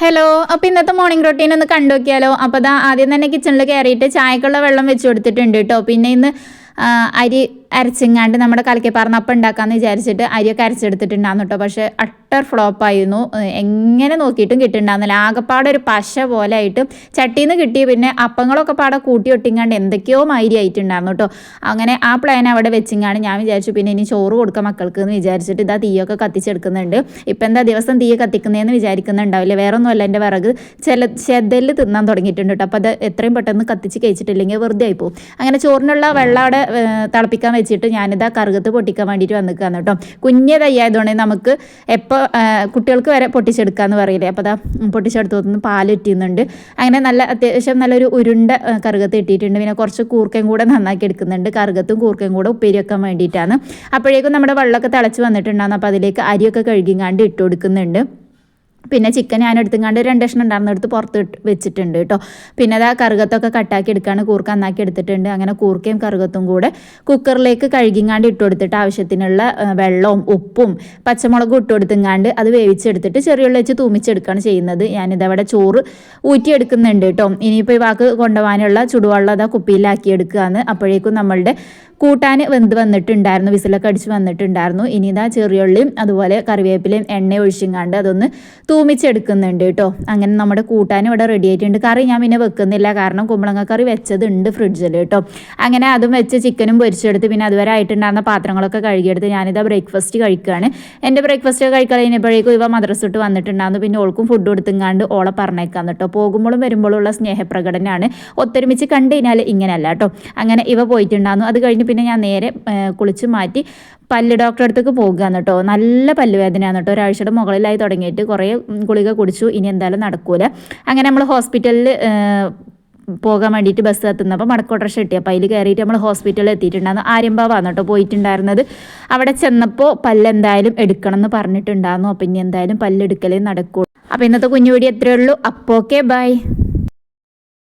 Hello അപ്പോൾ ഇന്നത്തെ morning routine ഒന്ന് കണ്ടു നോക്കിയാലോ അപ്പോൾ അതാ ആദ്യം തന്നെ കിച്ചണിൽ കയറിയിട്ട് ചായക്കുള്ള വെള്ളം വെച്ച് കൊടുത്തിട്ടുണ്ട് കേട്ടോ പിന്നെ ഇന്ന് അരി അരച്ചിങ്ങാണ്ട് നമ്മുടെ കലക്കിപ്പാർന്ന് അപ്പം ഉണ്ടാക്കാമെന്ന് വിചാരിച്ചിട്ട് അരിയൊക്കെ അരച്ചെടുത്തിട്ടുണ്ടായിരുന്നു കേട്ടോ. പക്ഷേ അട്ടർ ഫ്ലോപ്പായിരുന്നു. എങ്ങനെ നോക്കിയിട്ടും കിട്ടുന്നുണ്ടായിരുന്നില്ല ആകെപ്പാടെ ഒരു പശ പോലെ ആയിട്ട് ചട്ടിയിൽ നിന്ന് കിട്ടി. പിന്നെ അപ്പങ്ങളൊക്കെ പാടെ കൂട്ടി ഒട്ടിങ്ങാണ്ട് എന്തൊക്കെയോ മാതിരി ആയിട്ടുണ്ടായിരുന്നു കേട്ടോ. അങ്ങനെ ആ പ്ലാൻ അവിടെ വെച്ചിങ്ങാണ് ഞാൻ വിചാരിച്ചു പിന്നെ ഇനി ചോറ് കൊടുക്കാം മക്കൾക്ക് എന്ന് വിചാരിച്ചിട്ട് ഇതാ തീയൊക്കെ കത്തിച്ചെടുക്കുന്നുണ്ട്. ഇപ്പം എന്താ ദിവസം തീയ കത്തിക്കുന്നതെന്ന് വിചാരിക്കുന്നുണ്ടാവില്ല. വേറെ ഒന്നുമല്ല എന്റെ വിറക് ചില ചെതൽ തിന്നാൻ തുടങ്ങിയിട്ടുണ്ട് കേട്ടോ. അപ്പോൾ അത് എത്രയും പെട്ടെന്ന് കത്തിച്ച് കഴിച്ചിട്ടില്ലെങ്കിൽ വെറുതെ ആയിപ്പോവും. അങ്ങനെ ചോറിനുള്ള വെള്ളം അവിടെ തിളപ്പിക്കാൻ വെച്ചിട്ട് ഞാനിതാ കറുകത്ത് പൊട്ടിക്കാൻ വേണ്ടിയിട്ട് വന്നിക്കാന്ന് കേട്ടോ. കുഞ്ഞേ തയ്യായതുകൊണ്ട് നമുക്ക് എപ്പോൾ കുട്ടികൾക്ക് വരെ പൊട്ടിച്ചെടുക്കാന്ന് പറയില്ലേ. അപ്പോൾ അതാ പൊട്ടിച്ചെടുത്ത് പാൽ ഇറ്റിയുന്നുണ്ട് അങ്ങനെ നല്ല അത്യാവശ്യം നല്ലൊരു ഉരുണ്ട കറുകത്ത് ഇട്ടിട്ടുണ്ട് പിന്നെ കുറച്ച് കൂർക്കയും കൂടെ നന്നാക്കി എടുക്കുന്നുണ്ട്. കറുകത്തും കൂർക്കയും കൂടെ ഉപ്പേരി വെക്കാൻ വേണ്ടിയിട്ടാണ്. അപ്പോഴേക്കും നമ്മുടെ വെള്ളമൊക്കെ തിളച്ച് വന്നിട്ടുണ്ടാകുന്നു അപ്പോൾ അതിലേക്ക് അരിയൊക്കെ കഴുകിങ്ങാണ്ട് ഇട്ട് കൊടുക്കുന്നുണ്ട്. പിന്നെ ചിക്കൻ ഞാൻ എടുത്തുങ്ങാണ്ട് രണ്ട് കഷ്ണം എടുത്ത് പുറത്ത് വെച്ചിട്ടുണ്ട് കേട്ടോ. പിന്നെ അത് ആ കറുകത്തൊക്കെ കട്ടാക്കി എടുക്കുകയാണ് കൂർക്ക നന്നാക്കി എടുത്തിട്ടുണ്ട്. അങ്ങനെ കൂർക്കയും കറുകത്തും കൂടെ കുക്കറിലേക്ക് കഴുകിങ്ങാണ്ട് ഇട്ട് കൊടുത്തിട്ട് ആവശ്യത്തിനുള്ള വെള്ളവും ഉപ്പും പച്ചമുളകും ഇട്ട് കൊടുത്തുങ്ങാണ്ട് അത് വേവിച്ചെടുത്തിട്ട് ചെറിയുള്ളി വെച്ച് തൂമിച്ചെടുക്കുകയാണ് ചെയ്യുന്നത്. ഞാനിതവിടെ ചോറ് ഊറ്റിയെടുക്കുന്നുണ്ട് കേട്ടോ. ഇനിയിപ്പോൾ ഈ വാക്ക് കൊണ്ടുപോകാനുള്ള ചുടുവെള്ളം അതാ കുപ്പിയിലാക്കി എടുക്കുകയാണ് അപ്പോഴേക്കും നമ്മളുടെ കൂട്ടാൻ വെന്ത് വന്നിട്ടുണ്ടായിരുന്നു. വിസിലൊക്കെ അടിച്ച് വന്നിട്ടുണ്ടായിരുന്നു. ഇനി ഇതാ ചെറിയുള്ളിയും അതുപോലെ കറിവേപ്പിലയും എണ്ണ ഒഴിച്ചിങ്ങാണ്ട് അതൊന്ന് തൂമിച്ചെടുക്കുന്നുണ്ട് കേട്ടോ. അങ്ങനെ നമ്മുടെ കൂട്ടാൻ ഇവിടെ റെഡി ആയിട്ടുണ്ട്. കറി ഞാൻ പിന്നെ വെക്കുന്നില്ല. കാരണം കുമ്പളങ്ങ കറി വെച്ചതുണ്ട് ഫ്രിഡ്ജിൽ കേട്ടോ. അങ്ങനെ അതും വെച്ച് ചിക്കനും പൊരിച്ചെടുത്ത് പിന്നെ അതുവരെ ആയിട്ടുണ്ടായിരുന്ന പാത്രങ്ങളൊക്കെ കഴുകിയെടുത്ത് ഞാനിതാ ബ്രേക്ക്ഫാസ്റ്റ് കഴിക്കുകയാണ് എന്റെ ബ്രേക്ക്ഫാസ്റ്റ് കഴിക്കാൻ കഴിഞ്ഞപ്പോഴേക്കും ഇവ മദ്രസ ഇട്ട് വന്നിട്ടുണ്ടായിരുന്നു. പിന്നെ ഓൾക്കും ഫുഡ് കൊടുത്തുങ്ങാണ്ട് ഓളെ പറഞ്ഞേക്കാൻ കേട്ടോ. പോകുമ്പോഴും വരുമ്പോഴും ഉള്ള സ്നേഹപ്രകടനമാണ്. ഒത്തൊരുമിച്ച് കണ്ടു കഴിഞ്ഞാൽ ഇങ്ങനെയല്ല കേട്ടോ. അങ്ങനെ ഇവ പോയിട്ടുണ്ടായിരുന്നു. അത് കഴിഞ്ഞ് പിന്നെ ഞാൻ നേരെ കുളിച്ച് മാറ്റി പല്ല് ഡോക്ടറെ അടുത്തേക്ക് പോകുകയാണ് കേട്ടോ. നല്ല പല്ലുവേദനയാണ് കേട്ടോ. ഒരാഴ്ചയുടെ മുകളിലായി തുടങ്ങിയിട്ട് കുറേ ഗുളിക കുടിച്ചു. ഇനി എന്തായാലും നടക്കൂല. അങ്ങനെ നമ്മൾ ഹോസ്പിറ്റലിൽ പോകാൻ വേണ്ടിയിട്ട് ബസ് എത്തുന്നപ്പോൾ മടക്കോട്ടർഷ കിട്ടി അപ്പോൾ അതിൽ കയറിയിട്ട് നമ്മൾ ഹോസ്പിറ്റലിൽ എത്തിയിട്ടുണ്ടായിരുന്നു. ആര്യമ്പാവാണ് കേട്ടോ പോയിട്ടുണ്ടായിരുന്നത്. അവിടെ ചെന്നപ്പോൾ പല്ല് എന്തായാലും എടുക്കണം എന്ന് പറഞ്ഞിട്ടുണ്ടായിരുന്നു. അപ്പം ഇനി എന്തായാലും പല്ലെടുക്കലേ നടക്കൂ അപ്പോൾ ഇന്നത്തെ കുഞ്ഞു വീഡിയോ എത്രയേ ഉള്ളൂ? അപ്പോൾ ഓക്കെ ബൈ